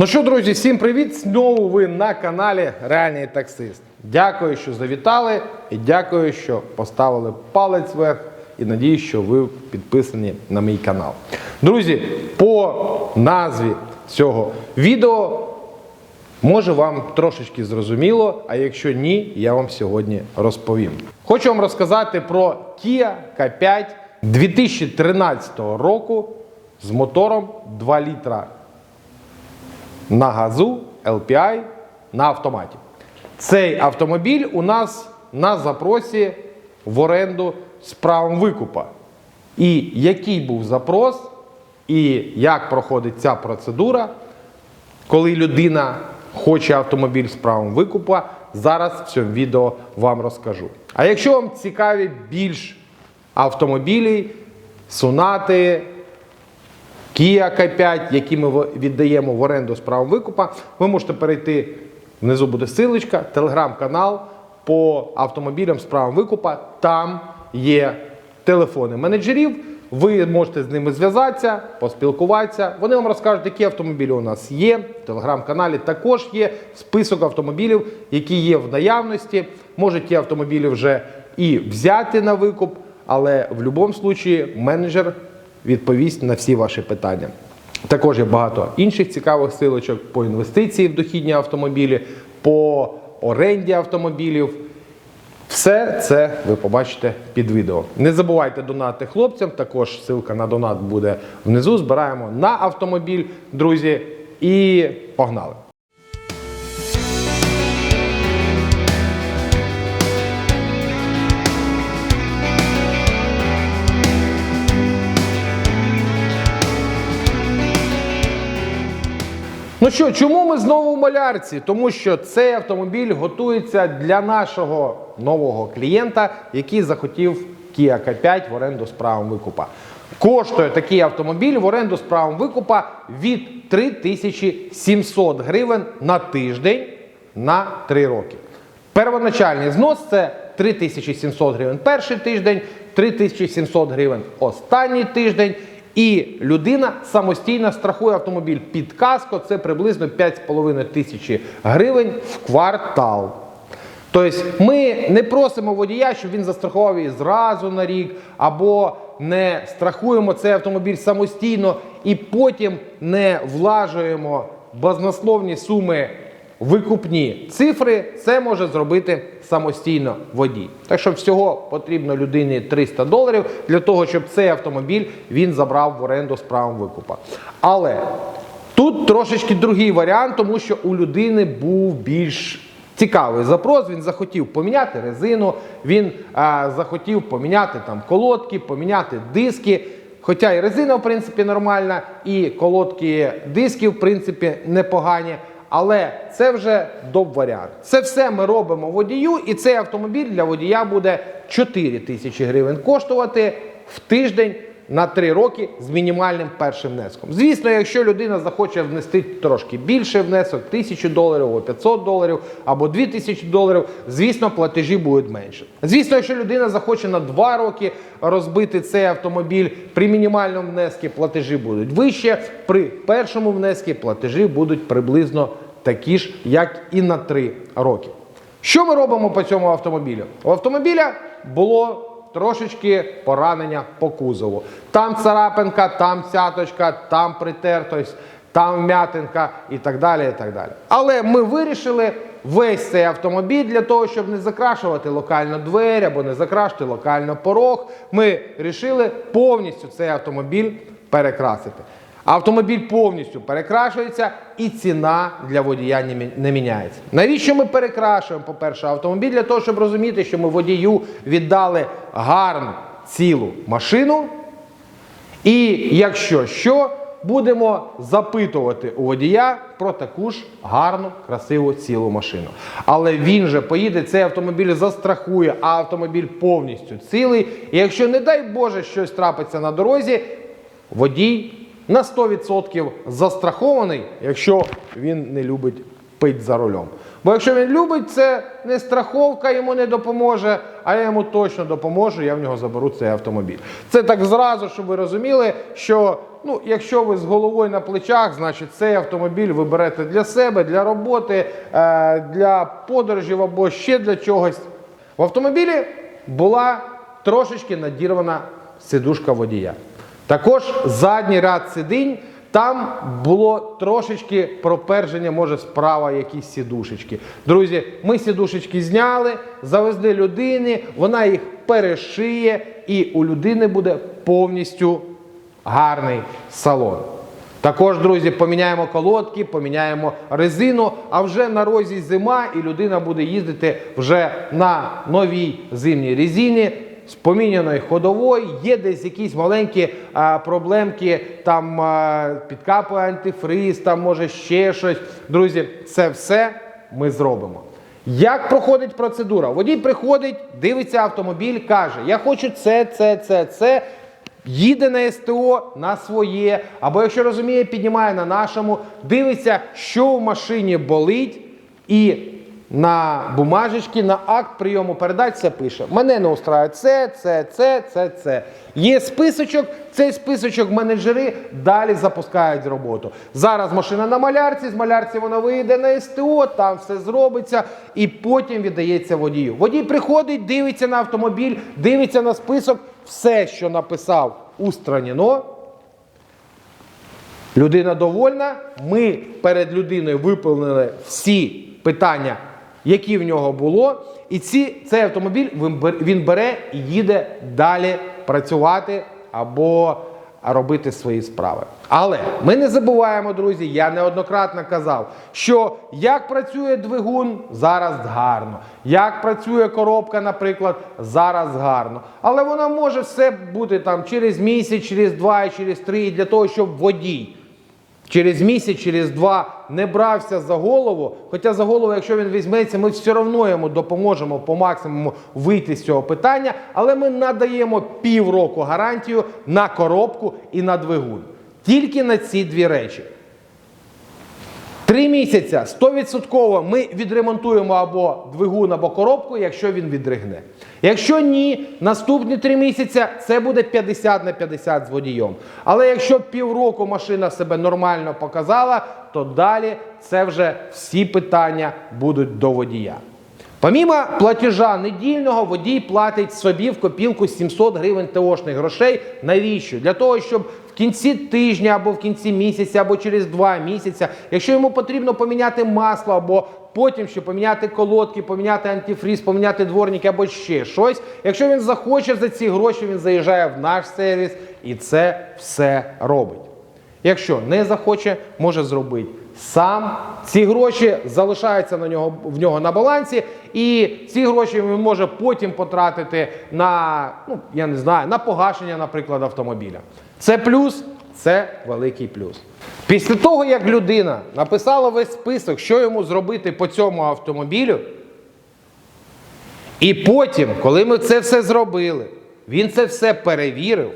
Ну що, друзі, всім привіт! Знову ви на каналі Реальний таксист. Дякую, що завітали, і дякую, що поставили палець вверх. І надіюсь, що ви підписані на мій канал. Друзі, по назві цього відео може вам трошечки зрозуміло, а якщо ні, я вам сьогодні розповім. Хочу вам розказати про Kia K5 2013 року з мотором 2 літра на газу LPI на автоматі. Цей автомобіль у нас на запросі в оренду з правом викупа. І який був запрос, і як проходить ця процедура, коли людина хоче автомобіль з правом викупа, зараз в цьому відео вам розкажу. А якщо вам цікаві більш автомобілі, сунати, Kia K5, які ми віддаємо в оренду з правом викупа, ви можете перейти. Внизу буде силочка, телеграм-канал по автомобілям з правом викупа. Там є телефони менеджерів. Ви можете з ними зв'язатися, поспілкуватися. Вони вам розкажуть, які автомобілі у нас є. В телеграм-каналі також є список автомобілів, які є в наявності. Може, ті автомобілі вже і взяти на викуп, але в будь-якому випадку менеджер відповість на всі ваші питання. Також є багато інших цікавих силочок по інвестиції в дохідні автомобілі, по оренді автомобілів. Все це ви побачите під відео. Не забувайте донати хлопцям. Також ссылка на донат буде внизу. Збираємо на автомобіль, друзі, і погнали! Ну що, чому ми знову в малярці? Тому що цей автомобіль готується для нашого нового клієнта, який захотів Kia K5 в оренду з правом викупа. Коштує такий автомобіль в оренду з правом викупа від 3700 гривень на тиждень на 3 роки. Первоначальний знос це 3700 гривень перший тиждень, 3700 гривень останній тиждень. І людина самостійно страхує автомобіль під каско, це приблизно 5,5 тисячі гривень в квартал. Тобто ми не просимо водія, щоб він застрахував її зразу на рік, або не страхуємо цей автомобіль самостійно і потім не влажуємо базнословні суми викупні цифри, це може зробити самостійно водій. Так що всього потрібно людині 300 доларів для того, щоб цей автомобіль він забрав в оренду з правом викупа. Але тут трошечки другий варіант, тому що у людини був більш цікавий запрос. Він захотів поміняти резину, він а, захотів поміняти там колодки, поміняти диски. Хоча і резина, в принципі, нормальна, і колодки дисків, в принципі, непогані. Але це вже доп варіант. Це все ми робимо водію, і цей автомобіль для водія буде 4 тисячі гривень коштувати в тиждень на 3 роки з мінімальним першим внеском. Звісно, якщо людина захоче внести трошки більше внесок, 1000 доларів, або 500 доларів, або 2000 доларів, звісно, платежі будуть менше. Звісно, якщо людина захоче на 2 роки розбити цей автомобіль при мінімальному внеску, платежі будуть вище. При першому внеску платежі будуть приблизно такі ж, як і на 3 роки. Що ми робимо по цьому автомобілю? У автомобіля було трошечки поранення по кузову. Там царапинка, там цяточка, там притертость, там вмятинка і так далі. і так далі. Але ми вирішили весь цей автомобіль для того, щоб не закрашувати локально двері або не закрашити локально порог. Ми вирішили повністю цей автомобіль перекрасити. Автомобіль повністю перекрашується і ціна для водія не міняється. Навіщо ми перекрашуємо, по-перше, автомобіль? Для того, щоб розуміти, що ми водію віддали гарну цілу машину. І якщо що, будемо запитувати у водія про таку ж гарну, красиву цілу машину. Але він же поїде, цей автомобіль застрахує, а автомобіль повністю цілий. І якщо, не дай Боже, щось трапиться на дорозі, водій на 100% застрахований, якщо він не любить пить за рулем. Бо якщо він любить, це не страховка йому не допоможе, а я йому точно допоможу, я в нього заберу цей автомобіль. Це так зразу, щоб ви розуміли, що ну, якщо ви з головою на плечах, значить цей автомобіль ви берете для себе, для роботи, е, для подорожів або ще для чогось. В автомобілі була трошечки надірвана сидушка водія. Також задній ряд сидінь, там було трошечки проперження, може справа якісь сідушечки. Друзі, ми сідушечки зняли, завезли людині, вона їх перешиє, і у людини буде повністю гарний салон. Також, друзі, поміняємо колодки, поміняємо резину, а вже на розі зима, і людина буде їздити вже на новій зимній резині з поміняною ходовою. Є десь якісь маленькі а, проблемки, там а, підкапує антифриз, там може ще щось. Друзі, це все ми зробимо. Як проходить процедура? Водій приходить, дивиться автомобіль, каже: Я хочу це, це, це, це. Їде на СТО на своє, або якщо розуміє, піднімає на нашому, дивиться, що в машині болить, і на бумажечці, на акт прийому передач все пише. Мене не устраює це, це, це, це, це. Є списочок, цей списочок менеджери далі запускають роботу. Зараз машина на малярці, з малярці вона вийде на СТО, там все зробиться, і потім віддається водію. Водій приходить, дивиться на автомобіль, дивиться на список, все, що написав, устранено. Людина довольна. Ми перед людиною виповнили всі питання, які в нього було. І ці, цей автомобіль він бер- він бере і їде далі працювати або робити свої справи. Але ми не забуваємо, друзі, я неоднократно казав, що як працює двигун, зараз гарно. Як працює коробка, наприклад, зараз гарно. Але вона може все бути там через місяць, через два, через три, для того, щоб водій через місяць, через два не брався за голову. Хоча за голову, якщо він візьметься, ми все одно йому допоможемо по максимуму вийти з цього питання. Але ми надаємо півроку гарантію на коробку і на двигун. Тільки на ці дві речі. Три місяця 100% ми відремонтуємо або двигун, або коробку, якщо він відригне. Якщо ні, наступні три місяці це буде 50 на 50 з водієм. Але якщо півроку машина себе нормально показала, то далі це вже всі питання будуть до водія. Помімо платежа недільного, водій платить собі в копілку 700 гривень ТОшних грошей. Навіщо? Для того, щоб кінці тижня або в кінці місяця, або через два місяці, якщо йому потрібно поміняти масло, або потім ще поміняти колодки, поміняти антифріз, поміняти дворники або ще щось. Якщо він захоче за ці гроші, він заїжджає в наш сервіс і це все робить. Якщо не захоче, може зробити сам. Ці гроші залишаються на нього, в нього на балансі, і ці гроші він може потім потратити на, ну, я не знаю, на погашення, наприклад, автомобіля. Це плюс, це великий плюс. Після того, як людина написала весь список, що йому зробити по цьому автомобілю, і потім, коли ми це все зробили, він це все перевірив.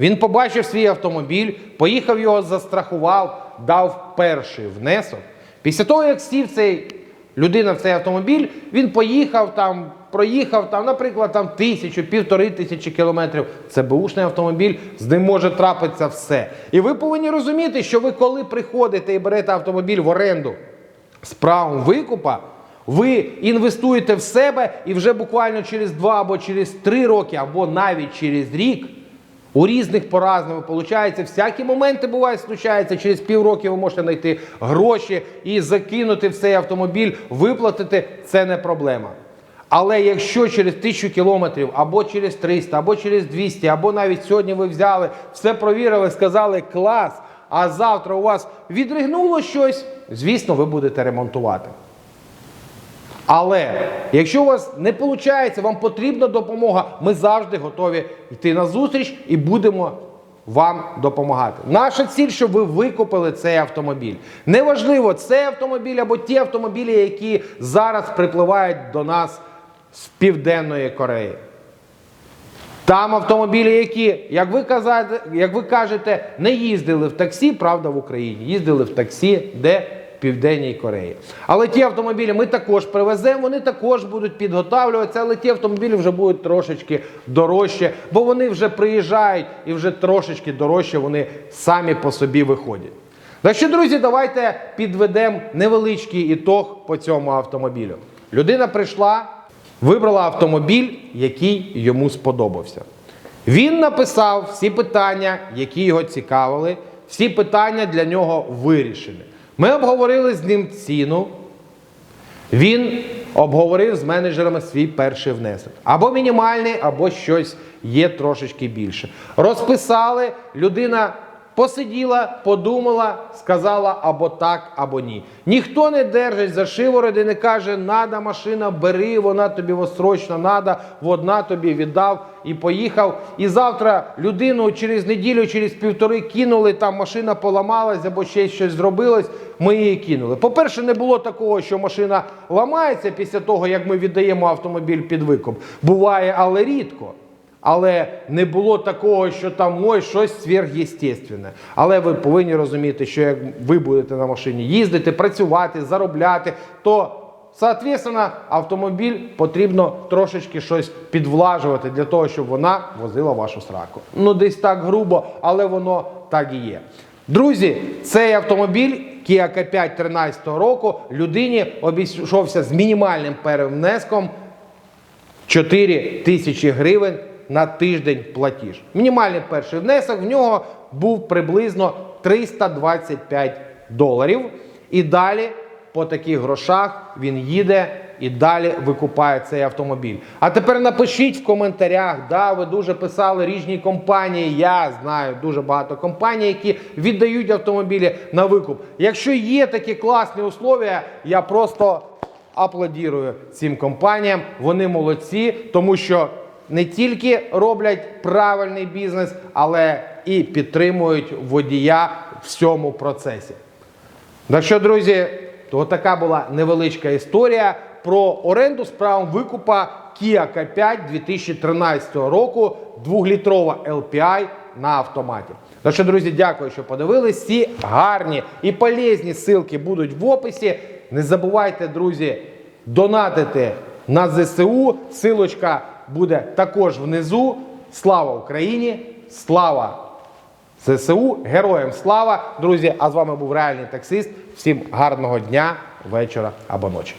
Він побачив свій автомобіль, поїхав його застрахував, дав перший внесок. Після того, як сів цей людина в цей автомобіль, він поїхав там, проїхав там, наприклад, там тисячу, півтори тисячі кілометрів. Це бушний автомобіль, з ним може трапитися все. І ви повинні розуміти, що ви, коли приходите і берете автомобіль в оренду з правом викупа, ви інвестуєте в себе і вже буквально через два або через три роки, або навіть через рік. У різних по-разному виходить, всякі моменти бувають, случаються. Через півроку ви можете знайти гроші і закинути в цей автомобіль, виплатити це не проблема. Але якщо через тисячу кілометрів, або через 300, або через 200, або навіть сьогодні ви взяли, все провірили, сказали клас, а завтра у вас відригнуло щось, звісно, ви будете ремонтувати. Але якщо у вас не виходить, вам потрібна допомога, ми завжди готові йти на зустріч і будемо вам допомагати. Наша ціль, щоб ви викупили цей автомобіль. Неважливо, цей автомобіль або ті автомобілі, які зараз припливають до нас з Південної Кореї. Там автомобілі, які, як ви, казати, як ви кажете, не їздили в таксі, правда, в Україні. Їздили в таксі, де Південній Кореї. Але ті автомобілі ми також привеземо, вони також будуть підготавлюватися, але ті автомобілі вже будуть трошечки дорожче, бо вони вже приїжджають і вже трошечки дорожче вони самі по собі виходять. Так що, друзі, давайте підведемо невеличкий ітог по цьому автомобілю. Людина прийшла, вибрала автомобіль, який йому сподобався. Він написав всі питання, які його цікавили, всі питання для нього вирішені. Ми обговорили з ним ціну. Він обговорив з менеджерами свій перший внесок. Або мінімальний, або щось є трошечки більше. Розписали, людина посиділа, подумала, сказала або так, або ні. Ніхто не держить за шиворот і не каже, нада машина, бери, вона тобі срочно нада, одна тобі віддав і поїхав. І завтра людину через неділю, через півтори кинули, там машина поламалась або ще щось зробилось, ми її кинули. По-перше, не було такого, що машина ламається після того, як ми віддаємо автомобіль під викуп. Буває, але рідко. Але не було такого, що там ой, щось сверхъестественне. Але ви повинні розуміти, що як ви будете на машині їздити, працювати, заробляти, то Соответственно, автомобіль потрібно трошечки щось підвлажувати для того, щоб вона возила вашу сраку. Ну, десь так грубо, але воно так і є. Друзі, цей автомобіль Kia K5 13 року людині обійшовся з мінімальним перевнеском 4 тисячі гривень на тиждень платіж. Мінімальний перший внесок в нього був приблизно 325 доларів. І далі по таких грошах він їде і далі викупає цей автомобіль. А тепер напишіть в коментарях, да, ви дуже писали різні компанії. Я знаю дуже багато компаній, які віддають автомобілі на викуп. Якщо є такі класні условия, я просто аплодірую цим компаніям. Вони молодці, тому що не тільки роблять правильний бізнес, але і підтримують водія в цьому процесі. Так що, друзі, то така була невеличка історія про оренду з правом викупа Kia K5 2013 року 2-літрова LPI на автоматі. Так що, друзі, дякую, що подивились. Всі гарні і полезні ссылки будуть в описі. Не забувайте, друзі, донатити на ЗСУ. Силочка буде також внизу. Слава Україні! Слава ЗСУ, героям слава, друзі! А з вами був реальний таксист. Всім гарного дня, вечора або ночі.